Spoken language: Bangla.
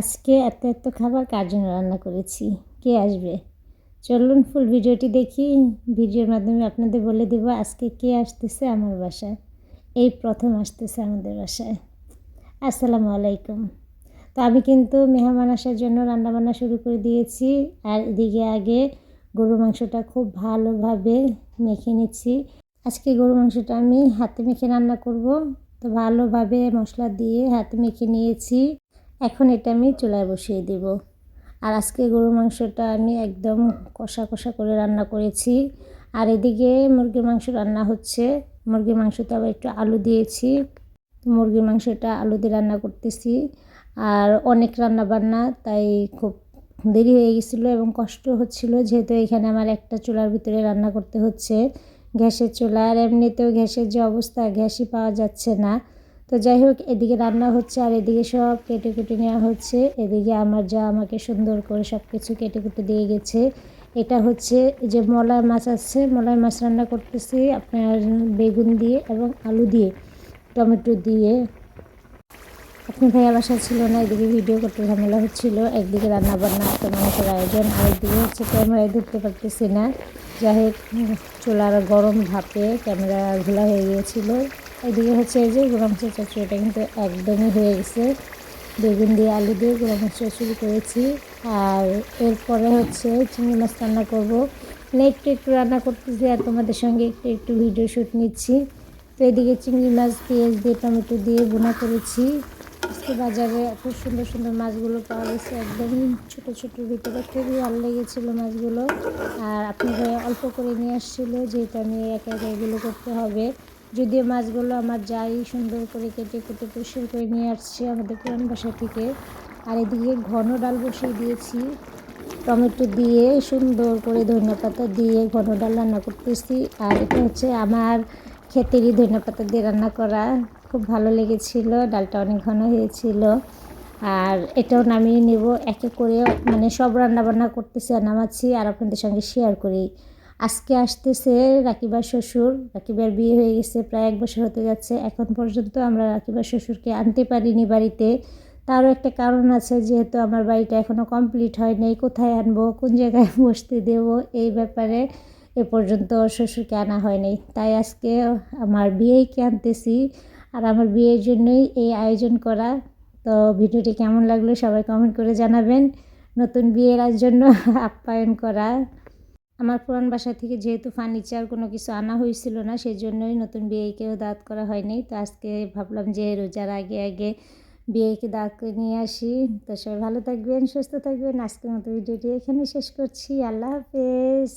আজকে এত এত খাবার কার জন্য রান্না করেছি? কে আসবে? চলুন ফুল ভিডিওটি দেখি। ভিডিওর মাধ্যমে আপনাদের বলে দেবো আজকে কে আসতেছে আমার বাসায়। এই প্রথম আসতেছে আমাদের বাসায়। আসসালামু আলাইকুম। তো আমি কিন্তু মেহমান আসার জন্য রান্নাবান্না শুরু করে দিয়েছি। আর এদিকে আগে গরু মাংসটা খুব ভালোভাবে মেখে নিচ্ছি। আজকে গরু মাংসটা আমি হাতে মেখে রান্না করব। তো ভালোভাবে মশলা দিয়ে হাতে মেখে নিয়েছি। এখন এটা আমি চুলায় বসিয়ে দেব। আর আজকে গরু মাংসটা আমি একদম কষা কষা করে রান্না করেছি। আর এদিকে মুরগির মাংস রান্না হচ্ছে। মুরগির মাংসতে আবার একটু আলু দিয়েছি। মুরগির মাংসটা আলু দিয়ে রান্না করতেছি। আর অনেক রান্না বান্না তাই খুব দেরি হয়ে গেছিল এবং কষ্ট হচ্ছিল। যেহেতু এখানে আমার একটা চুলার ভিতরে রান্না করতে হচ্ছে। গ্যাসের চুলা, আর এমনিতেও গ্যাসের যে অবস্থা, গ্যাসই পাওয়া যাচ্ছে না। তো যাই হোক এদিকে রান্না হচ্ছে আর এদিকে সব কেটে কুটে নেওয়া হচ্ছে। এদিকে আমার যা আমাকে সুন্দর করে সব কিছু কেটে কুটে দিয়ে গেছে। এটা হচ্ছে যে মলাই মাছ আছে মলাই মাছ রান্না করতেছি আপনার বেগুন দিয়ে এবং আলু দিয়ে, টমেটো দিয়ে। আপনি ভাইয়া বাসা ছিল না, এদিকে ভিডিও করতে ঝামেলা হচ্ছিল, একদিকে রান্না বান্না একটা মানুষের আয়োজন, আরেকদিকে হচ্ছে ক্যামেরায় ধরতে পারতেছি না। যাই হোক চুলার গরম ভাপে ক্যামেরা ঘোলা হয়ে গিয়েছিল। এদিকে হচ্ছে এই যে গুঁড়ো মাছের চচ্চড়িটা কিন্তু একদমই হয়ে গেছে। বেগুন দিয়ে আলু দিয়ে গুঁড়ো মাছ চচ্চড়ি করেছি। আর এরপরে হচ্ছে চিংড়ি মাছ রান্না করব। মানে একটু একটু রান্না করতেছি আর তোমাদের সঙ্গে একটু একটু ভিডিও শ্যুট নিচ্ছি। তো এদিকে চিংড়ি মাছ, পেঁয়াজ দিয়ে, টমেটো দিয়ে বোনা করেছি। আজকে বাজারে এত সুন্দর সুন্দর মাছগুলো পাওয়া গেছে একদম ছোটো ছোটোর ভিতরে খুবই ভালো লেগেছিলো মাছগুলো। আর আপনাদের অল্প করে নিয়ে আসছিল, যেহেতু আমি একা একা এগুলো করতে হবে। যদিও মাছগুলো আমার যাই সুন্দর করে কেটে কেটে পরিষ্কার করে নিয়ে আসছে আমাদের পুরান বাসা থেকে। আর এদিকে ঘন ডাল বসিয়ে দিয়েছি। টমেটো দিয়ে সুন্দর করে ধনিয়া পাতা দিয়ে ঘন ডাল রান্না করতেছি। আর এটা হচ্ছে আমার ক্ষেতেরই ধনিয়া পাতা দিয়ে রান্না করা। খুব ভালো লেগেছিল, ডালটা অনেক ঘন হয়েছিল। আর এটাও নামিয়ে নেব। একে করে মানে সব রান্না বান্না করতেছি, আর নামাচ্ছি, আর আপনাদের সঙ্গে শেয়ার করি। আজকে আসতেছে রাকিবার শ্বশুর। রাকিবার বিয়ে হয়ে গেছে, প্রায় এক বছর হতে যাচ্ছে। এখন পর্যন্ত আমরা রাকিবার শ্বশুরকে আনতে পারিনি বাড়িতে। তারও একটা কারণ আছে, যেহেতু আমার বাড়িটা এখনও কমপ্লিট হয়নি কোথায় আনব, কোন জায়গায় বসতে দেব, এই ব্যাপারে এ পর্যন্ত শ্বশুরকে আনা হয়নি তাই আজকে আমার বিয়েকে আনতেছি। আর আমার বিয়ের জন্যই এই আয়োজন করা। তো ভিডিওটি কেমন লাগল সবাই কমেন্ট করে জানাবেন। নতুন বিয়ের জন্য আপ্যায়ন করা। আমার পুরান বাসা থেকে যেহেতু ফার্নিচার কোনো কিছু আনা হয়েছিল না সেই জন্যই নতুন বিয়েকেও দাঁত করা হয়নি। তো আজকে ভাবলাম যে রোজার আগে আগে বিয়েকে দাঁত নিয়ে আসি। তো সবাই ভালো থাকবেন, সুস্থ থাকবেন। আজকের মতো ভিডিওটি এখানে শেষ করছি। আল্লাহ হাফেজ।